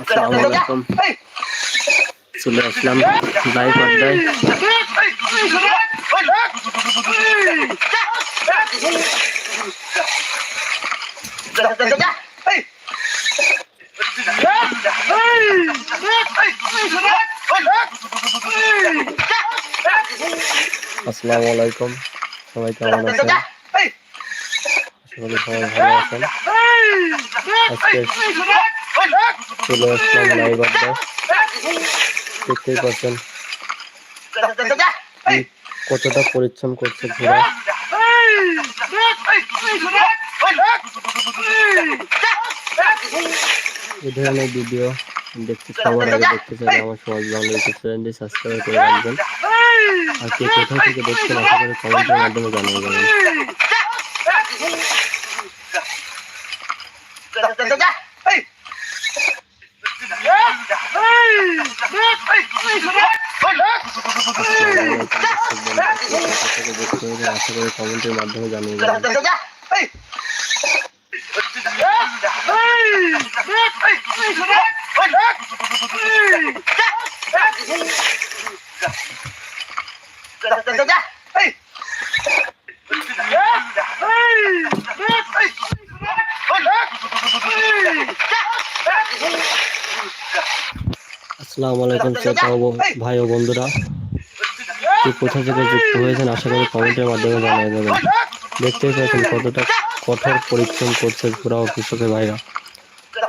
আসসালামু আলাইকুম। চলে আসলাম লাইভ আড্ডায় আসসালামু আলাইকুম সবাই কেমন আছেন? করি সবাই ভালো কতটা পরিশ্রম করছে ঘোড়া। এই ধরনের ভিডিও দেখতে সবার আগে দেখতে চাইলে আমার সমাজ বাংলা ইউটিউব চ্যানেলটি সাবস্ক্রাইব করে রাখবেন। আর কে কোথা থেকে দেখছেন, আশা করি কমেন্টের মাধ্যমে জানিয়ে দেবেন। আশা করি কমেন্টের মাধ্যমে জানিয়ে দেবেন আসসালামু আলাইকুম ভাই ও বন্ধুরা কে কোথা থেকে যুক্ত হয়েছেন আশা করি কমেন্টের মাধ্যমে জানিয়ে দেবেন দেখতেই পাচ্ছেন কতটা কঠোর পরিশ্রম করছে ঘোরা ও কৃষকের ভাইরা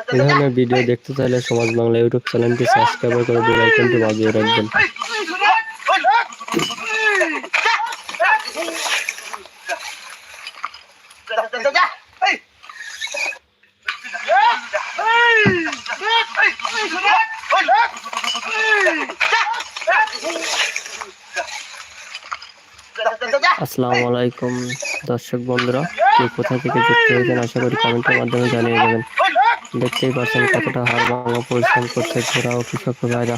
এই ধরনের ভিডিও দেখতে চাইলে সমাজ বাংলা ইউটিউব চ্যানেলটি সাবস্ক্রাইব করে বেল আইকনটি বাজিয়ে রাখবেন আসসালামু আলাইকুম, দর্শক বন্ধুরা কে কোথা থেকে যুক্ত হয়েছেন আশা করি কমেন্টের মাধ্যমে জানিয়ে দেবেন। দেখতেই পাচ্ছেন কতটা হার ভাঙা পরিশ্রম করছে ঘোরা ও কৃষক ভাইরা।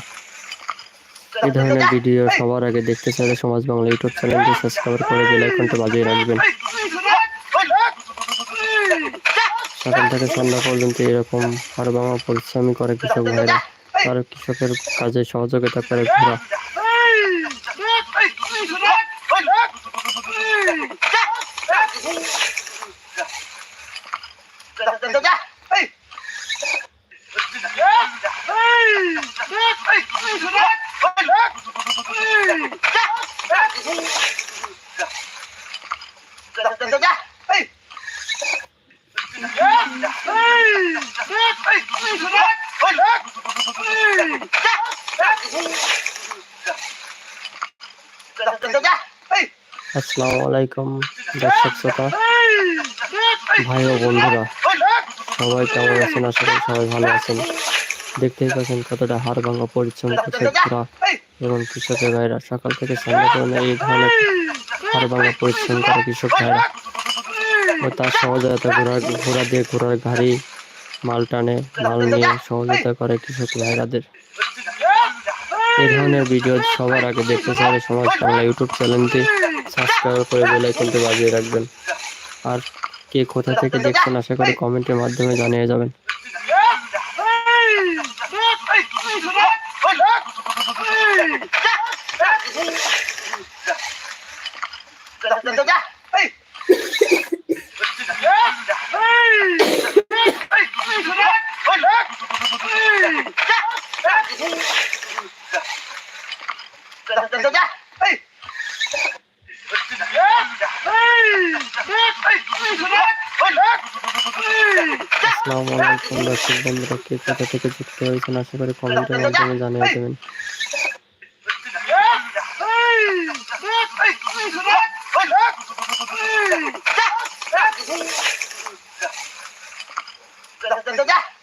এই ধরনের ভিডিও সবার আগে দেখতে চাইলে সমাজ বাংলা ইউটিউব চ্যানেলটি সাবস্ক্রাইব করে বেল আইকনটি বাজিয়ে রাখবেন। সকাল থেকে সন্ধ্যা পর্যন্ত এরকম হার ভাঙা পরিশ্রমী করে কৃষক ভাইরা আর কৃষকের কাজে সহযোগিতা করে ঘোরা। আসসালামু আলাইকুম, দর্শক শ্রোতা, ভাই ও বন্ধুরা, সবাই কেমন আছেন? আশা করি সবাই ভালো আছেন। দেখতেই পাচ্ছেন কতটা হাড় ভাঙা করছে ঘোরা এবং কৃষকের ভাইরা। সকাল থেকে সন্ধ্যা পর্যন্ত এই ধরনের হাড় ভাঙা পরিশ্রম করে কৃষক ভাইরা। ও তার সহযোগিতা ঘোড়া ঘোড়া দিয়ে ঘোড়ার গাড়ি মাল টানে মাল নিয়ে সহযোগিতা করে কৃষক ভাইরাদের এই ধরনের ভিডিও সবার আগে দেখতে চাইলে সমাজ বাংলা ইউটিউব চ্যানেলটি সাবস্ক্রাইব করে বেল আইকনটি বাজিয়ে রাখবেন আর কে কোথা থেকে দেখছেন আশা করি কমেন্টের মাধ্যমে জানিয়ে যাবেন আসসালামু আলাইকুম দর্শক বন্ধুরা, কে কোথা থেকে যুক্ত হয়েছেন আশা করি কমেন্টের মাধ্যমে জানিয়ে দেবেন Yeah.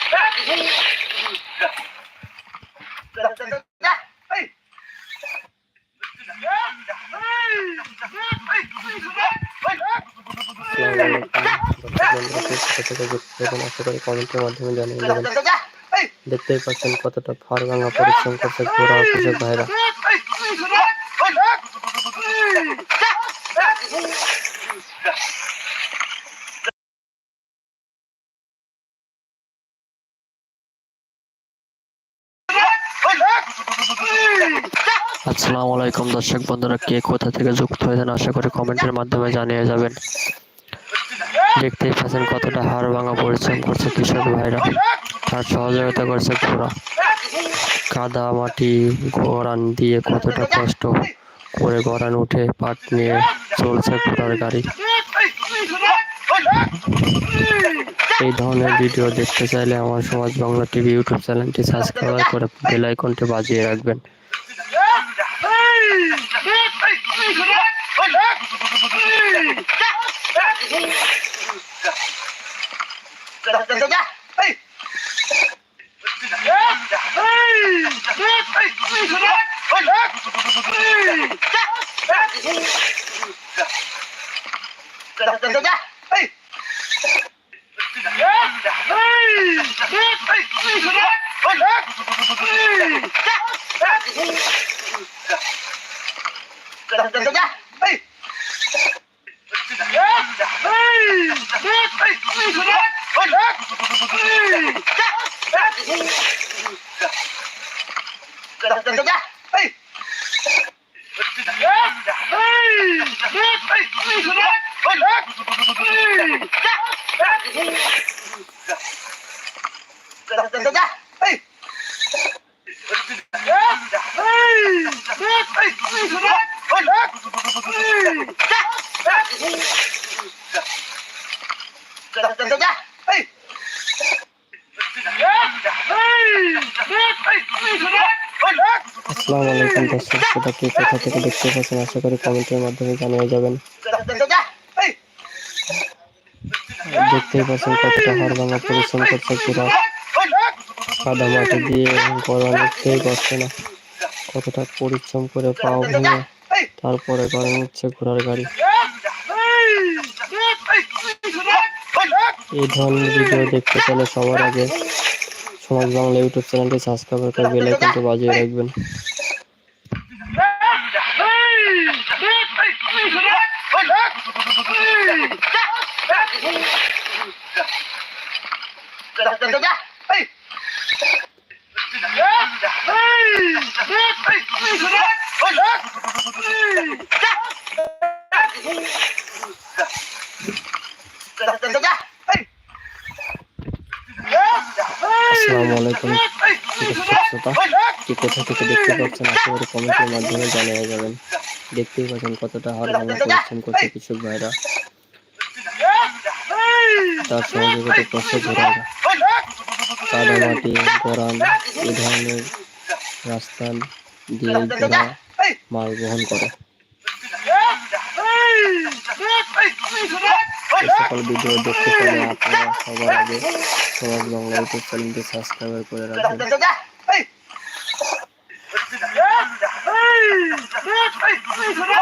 আশা করি কমেন্টের মাধ্যমে জানিয়ে দেখতেই পাচ্ছেন কতটা ফার ভাঙা পরিশ্রম করছে ঘোরা অফিসের ভাইরা আসসালামু আলাইকুম, দর্শক বন্ধুরা, কে কোথা থেকে যুক্ত হয়েছেন আশা করি কমেন্টের মাধ্যমে জানিয়ে যাবেন। দেখতেই পাচ্ছেন কতটা হাড় ভাঙা পরিশ্রম করছে কৃষক ভাইরা। তার সহযোগিতা করছে ঘোড়া। কাদা মাটি গড়ান দিয়ে কতটা কষ্ট করে গড়ান উঠে পাট নিয়ে চলছে ঘোড়ার গাড়ি। এই ধরনের ভিডিও দেখতে চাইলে আমার সমাজ বাংলা টিভি ইউটিউব চ্যানেলটি সাবস্ক্রাইব করে বেল আইকনটি বাজিয়ে রাখবেন। Hey! আসসালামু শ্রোতা কে কোথা থেকে দেখতে পাচ্ছেন, আশা করি কমেন্টের মাধ্যমে জানিয়ে যাবেন। দেখতেই পাচ্ছেন কতটা হাড় ভাঙা পরিশ্রম করছে ঘোড়া কাদা মাটি দিয়ে গড়া নিতেই পারছে না। কতটা পরিশ্রম করে পাও ভেঙে, তারপরে গরম নিচ্ছে ঘোড়ার গাড়ি। এই ধরনের ভিডিও দেখতে চাইলে সবার আগে সমাজ বাংলা ইউটিউব চ্যানেলটি সাবস্ক্রাইব করে বেল আইকনটি বাজিয়ে রাখবেন। কোথা থেকে দেখতে পাচ্ছেন আশা করি কমেন্টের মাধ্যমে জানিয়ে যাবেন। দেখতেই পাচ্ছেন কতটা হাড় ভাঙা পরিশ্রম করছে কৃষক ভাইরা। তার সহযোগিতা করছে ঘোড়ারা কাদা মাটি গরান এই ধরনের রাস্তা দিয়ে ঘোড়া মাল বহন করে। সকল ভিডিও দেখতে পেলে আপনারা সবার আগে সমাজ বাংলা ইউটিউব চ্যানেলটি সাবস্ক্রাইব করে রাখবেন। Hey!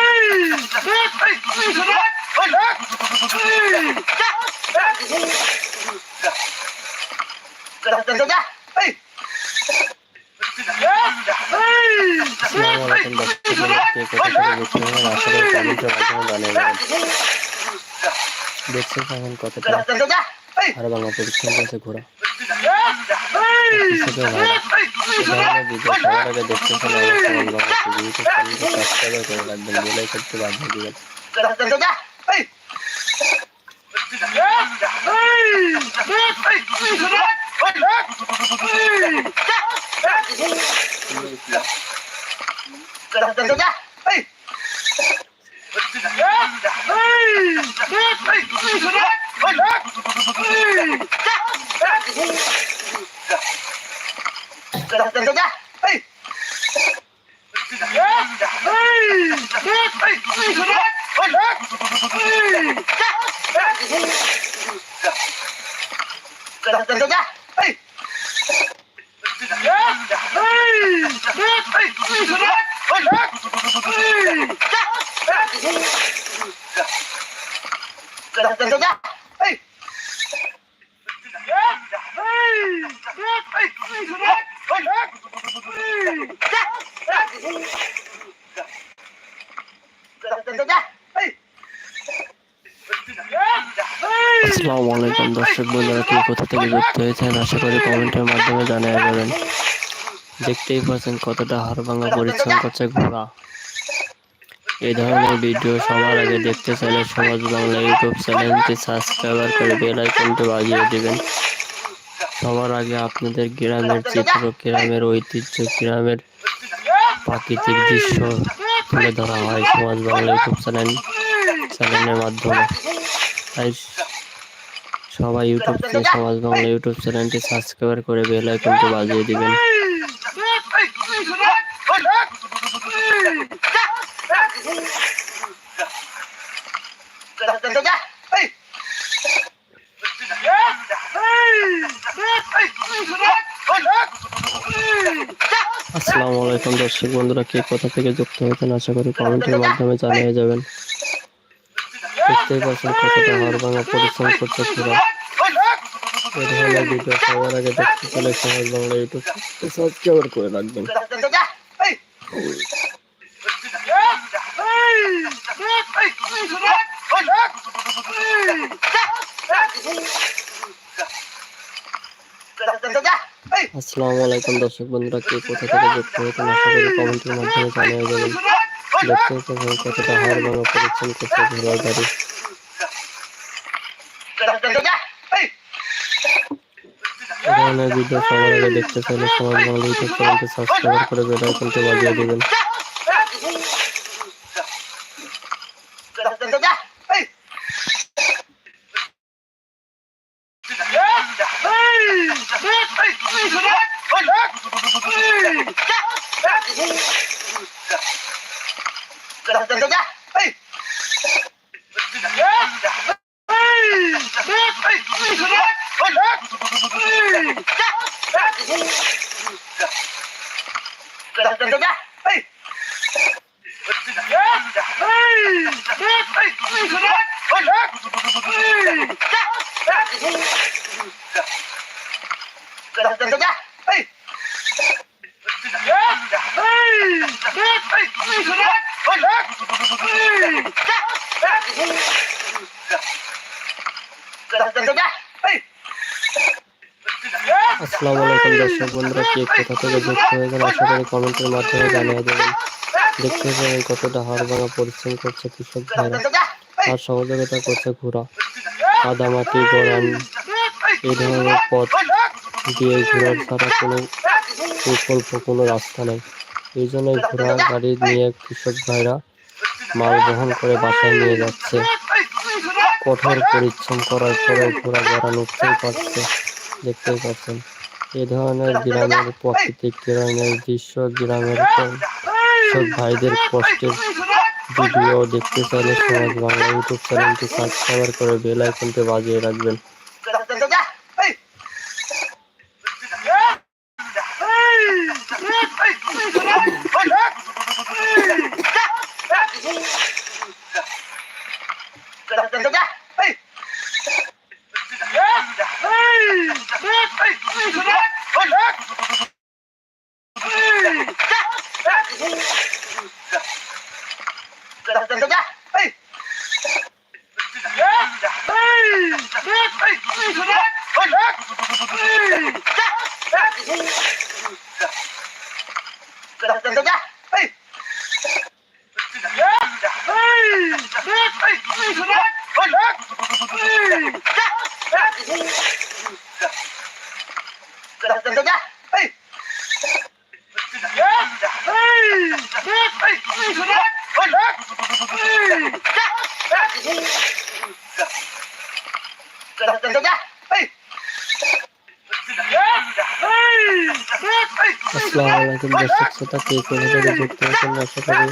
দেখছেন এখন কতটা আর বাংলা পরীক্ষা করেছে ঘোরা কৃষকের ভাড়া এ ধরনের ভিডিও আসসালামু আলাইকুম, দর্শক বন্ধুরা, কে কোথা থেকে যুক্ত হয়েছেন আশা করি কমেন্টের মাধ্যমে জানিয়ে যাবেন দেখতেই পাচ্ছেন কতটা হাড়ভাঙা পরিশ্রম করছে ঘোড়া। এই ধরনের ভিডিও সবার আগে দেখতে চাইলে সমাজ বাংলা ইউটিউব চ্যানেলটি সাবস্ক্রাইবার করে বেল আইকনটি বাজিয়ে দেবেন। সবার আগে আপনাদের গ্রামের চিত্র, গ্রামের ঐতিহ্য, গ্রামের প্রাকৃতিক দৃশ্য তুলে ধরা হয় সমাজ বাংলা ইউটিউব চ্যানেল, চ্যানেলের মাধ্যমে। তাই সবাই ইউটিউব সমাজ বাংলা ইউটিউব চ্যানেলটি সাবস্ক্রাইব করে বেল আইকনটি বাজিয়ে দিবেন। আসসালামু আলাইকুম দর্শক বন্ধুরা কে কোথা থেকে যুক্ত হয়েছেন আশা করি কমেন্টের মাধ্যমে জানিয়ে যাবেন। দেখতেই পাচ্ছেন কতটা হাড় ভাঙা পরিশ্রম করছে পুরো। এই ধরনের ভিডিও সবার আগে দেখতে চাইলে সমাজ বাংলা ইউটিউব। সাবস্ক্রাইব করে রাখবেন। আসসালামু আলাইকুম দর্শক বন্ধুরা, কে কোথা থেকে যুক্ত হয়েছেন আশা করি কমেন্টের মাধ্যমে জানিয়ে যাবেন দেখতেই পাচ্ছেন কতটা হাড় ভাঙা পরিশ্রম করছে ঘোড়ার গাড়ি। ভিডিও সবার আগে দেখতে চাইলে সমাজ বাংলা ইউটিউব চ্যানেলটি সাবস্ক্রাইব করে বেল আইকনটি বাজিয়ে দিবেন। Hey! Hey! Hey! Hey! কে কোথা থেকে যুক্ত হয়েছেন আশা করি কমেন্টের মাধ্যমে জানিয়ে দেবেন। দেখতে পাবেন কতটা হাড় ভাঙা পরিশ্রম করছে কৃষক ভাইরা। আর সহযোগিতা করছে ঘোড়া, কাদামাটি গড়ান এই ধরনের পথ দিয়ে ঘোড়ার ছাড়া কোনো বিকল্প, কোনো রাস্তা নেই। এই জন্যই ঘোড়া গাড়ি নিয়ে কৃষক ভাইরা মাল বহন করে বাসায় নিয়ে যাচ্ছে। কঠোর পরিশ্রম করার পরেও ঘোড়া গড়ান উঠতেই পারছে দেখতেই পাচ্ছেন। এ ধরনের গ্রামের প্রাকৃতিক গ্রামের দৃশ্য গ্রামের সব ভাইদের কষ্টের ভিডিও দেখতে চাইলে সমাজ বাংলা ইউটিউব চ্যানেলটি সাবস্ক্রাইব করে বেল আইকনটি বাজিয়ে রাখবেন। শ্রোতা কে কোথা থেকে যুক্ত হয়েছেন আশা করি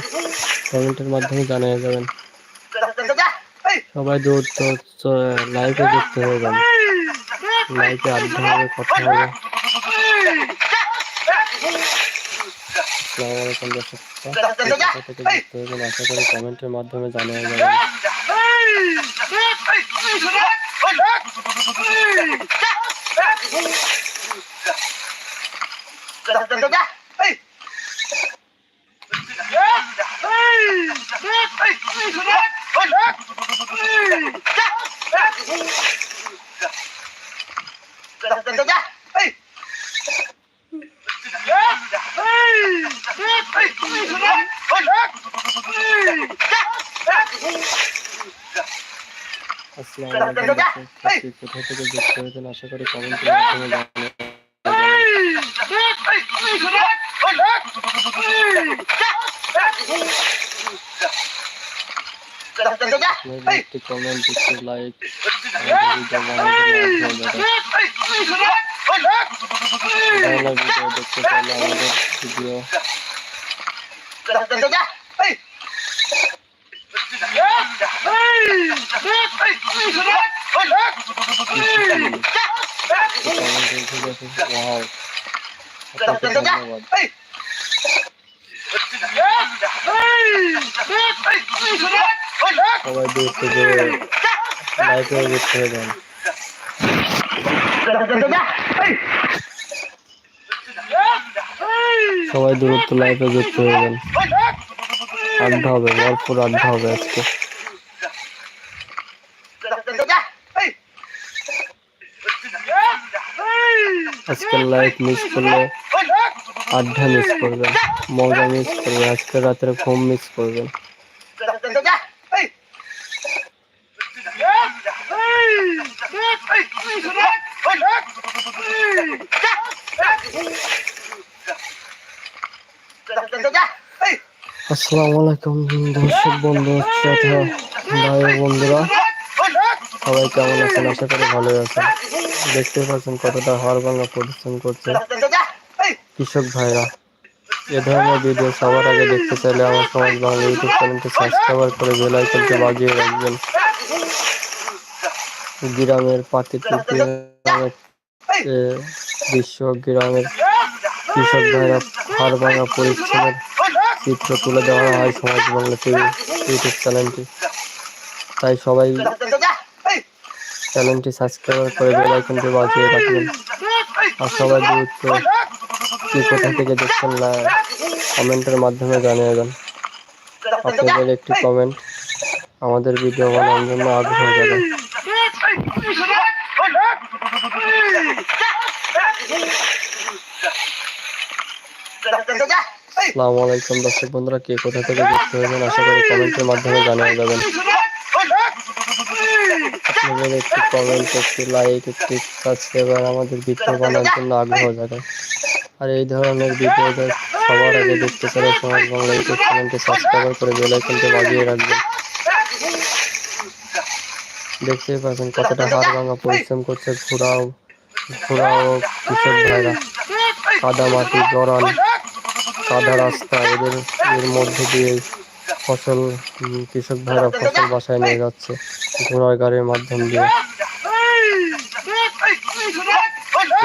কমেন্টের মাধ্যমে জানিয়ে যাবেন। সবাই দূর তো লাইভে যুক্ত হয়ে লাইভে আড্ডা হবে কথা হবে। আশা করি কমেন্টের মাধ্যমে জানিয়ে যাবেন। আসসালামু আলাইকুম দর্শক শ্রোতা কে কোথা আশা করি কমেন্টের মাধ্যমে জানিয়ে যাবেন আপনাদের একটি কমেন্ট একটি লাইক আমাদের ভিডিও বানাতে সাহায্য করে ধরনের ভিডিও দেখতে চাইলে সবাই দূর থেকে লাইভে যুক্ত হয়ে যান সবাই দূরত্ব লাইভে যুক্ত হয়ে যান আড্ডা হবে, ভরপুর আড্ডা হবে আজকে। আজকের লাইভ মিস করলে আড্ডা মিস করবেন মজা মিস করবেন আজকে রাতের ঘুম মিস করবেন আসসালামু আলাইকুম দর্শক বন্ধু ভাই বন্ধুরা, সবাই কেমন আছেন? আশা করি ভালোই আছেন। দেখতে পাচ্ছেন কতটা ভাঙা পরিশ্রম করছে। কৃষক ভাইরা, এ ধরনের ভিডিও সবার আগে দেখতে চাইলে আমার সমাজ বাংলা ইউটিউব চ্যানেলটি সাবস্ক্রাইব করে বেল আইকনটি বাজিয়ে রাখবেন। গ্রামের প্রাকৃতিক দৃশ্য গ্রামের কৃষক ভাইরা হাড় ভাঙা পরিশ্রমের চিত্র তুলে দেওয়া হয় সমাজ বাংলা টিভি ইউটিউব চ্যানেলটি তাই সবাই চ্যানেলটি সাবস্ক্রাইব করে বেল আইকনটি বাজিয়ে রাখবেন। আর সবাই দ্রুত কি কোথা থেকে দেখছেন না, কমেন্টের মাধ্যমে জানিয়ে দেন। আপনাদের একটি কমেন্ট, আমাদের ভিডিও বানানোর জন্য আগ্রহ জানায় আসসালামু আলাইকুম, দর্শক বন্ধুরা, কে কোথা থেকে যুক্ত হয়েছেন, আশা করি কমেন্টের মাধ্যমে জানিয়ে যাবেন আপনাদের একটি কমেন্ট, একটি লাইক একটি সাবস্ক্রাইবার আমাদের ভিডিও বানার জন্য আগ্রহ জাগায় আর এই ধরনের ভিডিওটা সবার আগে দেখতে চাইলে সমাজ বাংলা ইউটিউব চ্যানেলটি সাবস্ক্রাইব করে বেল আইকনটি বাজিয়ে রাখবেন দেখতেই পাচ্ছেন কতটা হাড় ভাঙা পরিশ্রম করছে ঘোড়াও ঘোড়াও কৃষক ভাইরা। কাদা মাটি গরম কাদা রাস্তা, এদের, এর মধ্যে দিয়ে ফসল কৃষক ভাইরা ফসল বাসায় নিয়ে যাচ্ছে ঘোড়ার গাড়ির মাধ্যম দিয়ে।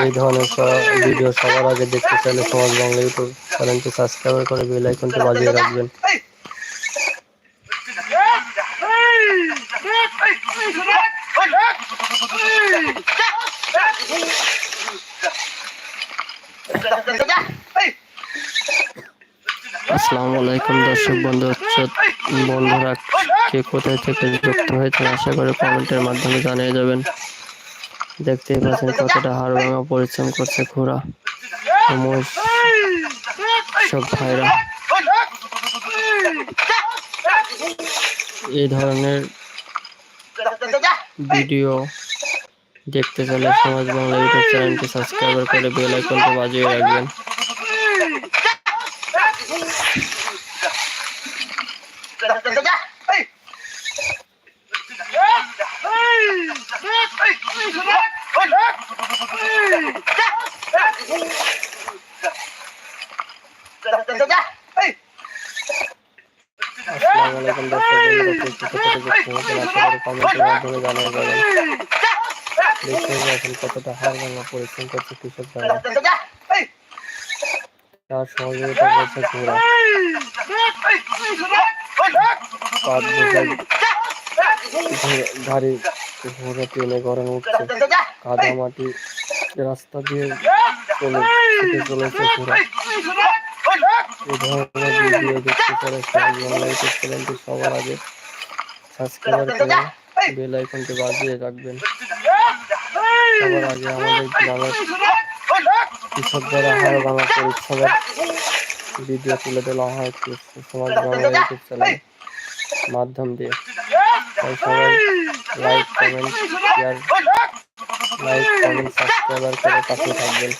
এই ধরনের ভিডিও সবার আগে দেখতে চাইলে সমাজ বাংলা ইউটিউব চ্যানেলটি সাবস্ক্রাইব করে বেল আইকনটি বাজিয়ে রাখবেন। আসসালামু আলাইকুম, দর্শক বন্ধু বন্ধুরা, কে কোথায় থেকে যুক্ত হয়েছেন, আশা করি কমেন্টের মাধ্যমে জানিয়ে যাবেন। দেখতেই পাচ্ছেন কতটা হাড় ভাঙা পরিশ্রম করছে ঘোড়া সব ভাইরা। এই ধরনের ভিডিও দেখতে চাইলে সমাজ বাংলা ইউটিউব চ্যানেলটি সাবস্ক্রাইব করে বেল আইকনটি বাজিয়ে রাখবেন আসসালামু আলাইকুম দর্শক বন্ধুরা কে কোথা থেকে যুক্ত হয়েছেন আশা করি কমেন্টের মাধ্যমে জানিয়ে পাচ্ছেন কতটা হাড় ভাঙা পরিশ্রম করছে কৃষক তার সহযোগিতা করছে ঘোড়া ঘোড়া টেনে গরম উঠছে। কাদা মাটি রাস্তা দিয়ে চলে চলেছে ঘোড়া। এই ধরনের ভিডিও দেখতে চ্যানেলটি সবার আগে সাবস্ক্রাইব করে বেল আইকনটি বাজিয়ে রাখবেন সবার আগে আমাদের গ্রামের কৃষকদের হাড় ভাঙা পরিশ্রমের ভিডিও তুলে দেওয়া হয় সমাজ বাংলা ইউটিউব চ্যানেল মাধ্যম দিয়ে তাই সবাই like comment share like comment করে পাশে থাকবেন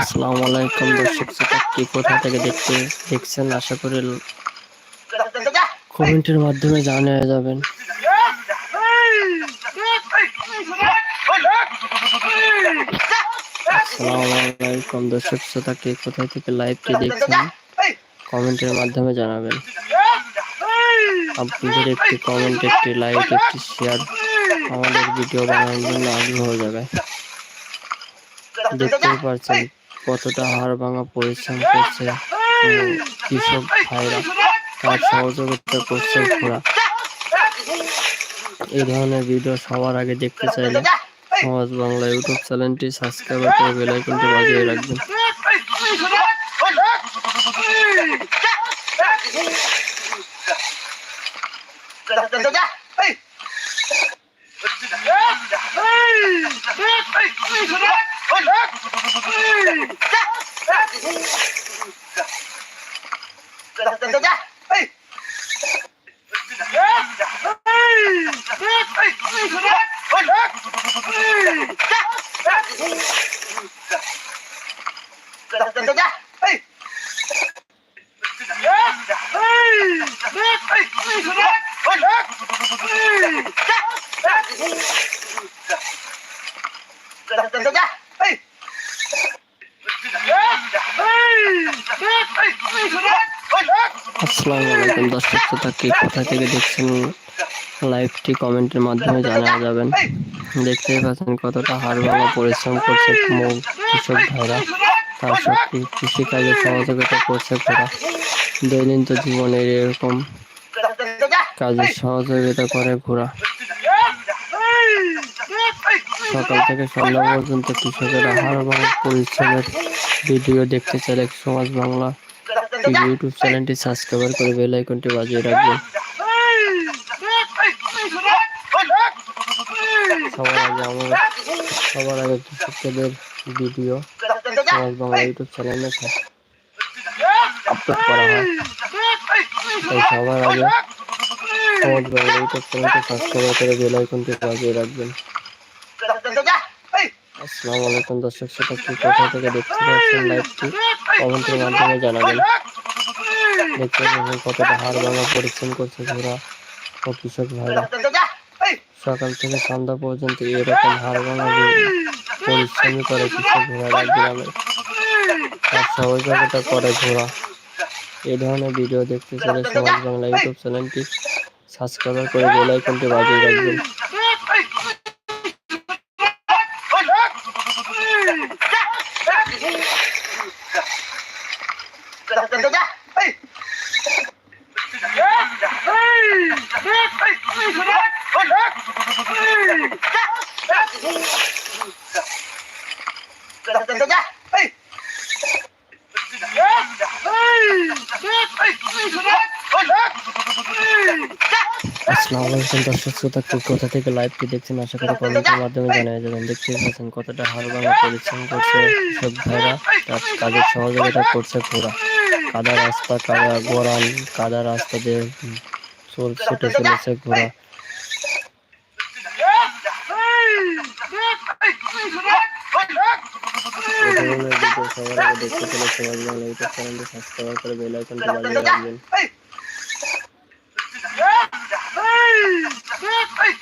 আসসালামু আলাইকুম দর্শক, শ্রোতা, কি কোথা থেকে দেখতে দেখছেন? আশা করি কমেন্টের মাধ্যমে জানিয়ে যাবেন। আসসালামু দর্শক, শ্রোতা, কে কোথায় থেকে লাইভটি দেখছেন? কমেন্টের মাধ্যমে জানাবেন। আপনাদের একটি কমেন্ট, একটি লাইক, একটি শেয়ার আমাদের ভিডিও বানানোর জন্য আগ্রহ জাগায়। দেখতেই পাচ্ছেন কতটা হাড় ভাঙা পরিশ্রম করছে কৃষক ভাইরা তার সহযোগিতা করছে ঘোড়া এই ধরনের ভিডিও সবার আগে দেখতে চাইলে সমাজ বাংলা ইউটিউব চ্যানেলটি সাবস্ক্রাইব করে বেল আইকনটি বাজিয়ে রাখবেন আসসালামু আলাইকুম দর্শক শ্রোতা কে কোথা থেকে দেখছেন? লাইভটি কমেন্টের মাধ্যমে জানা যাবেন দেখতেই পাচ্ছেন কতটা হাড় ভাঙা পরিশ্রম করছে কৃষক ভাইরা। তার সত্যি কৃষিকাজে সহযোগিতা করছে তারা দৈনন্দিন জীবনের এরকম কাজে সহযোগিতা করে ঘোরা সকাল থেকে সন্ধ্যা পর্যন্ত কৃষকেরা হাড় ভাঙা পরিশ্রমের ভিডিও দেখতে চাইলে সমাজ বাংলা ইউটিউব চ্যানেলটি সাবস্ক্রাইব করে বেল আইকনটি বাজিয়ে রাখবেন। সবার আগে আমার সবার আগে দর্শকদের ভিডিও সমাজ বাংলা ইউটিউব চ্যানেলে আপলোড করা হয়। তাই সবার আগে সমাজ বাংলা ইউটিউব চ্যানেলটি সাবস্ক্রাইব করে বেল আইকনটি বাজিয়ে রাখবেন। আসসালামু আলাইকুম দর্শক শ্রোতা কি কোথা থেকে দেখতে পাচ্ছেন লাইভটি কমেন্টের মাধ্যমে জানাবেন। দেখতে পাচ্ছেন কতটা হাড় ভাঙা পরিশ্রম করছে ঘোড়া ও কৃষক ভাইরা সকাল থেকে সন্ধ্যা পর্যন্ত এরকম হাড় ভাঙা পরিশ্রমই করে কৃষক ঘোড়ারা গ্রামে। তার সহযোগিতা করে ঘোড়া। এই ধরনের ভিডিও দেখতে চাইলে সমাজ বাংলা ইউটিউব চ্যানেলটি সাবস্ক্রাইব করে বেল আইকনটি বাজিয়ে রাখবেন। আসসালামু আলাইকুম, দর্শক শ্রোতা কোথা থেকে লাইভটি দেখছেন? আশা করি কমেন্টের মাধ্যমে জানিয়ে যাবেন দেখতে পাচ্ছেন কতটা হার ভাঙা পরিশ্রম করছে সব ভাইরা, তার কাজের সহযোগিতা করছে পুরা কাদা রাস্তা, কাদা গোড়ান, কাদা রাস্তা দিয়ে চল ছুটে চলেছে ঘোড়া। দেখতে পেলে বাংলা ইউটিউব চ্যানেলটি সাবস্ক্রাইব করে বেল আইকনটি বাজিয়ে রাখবেন। Hey!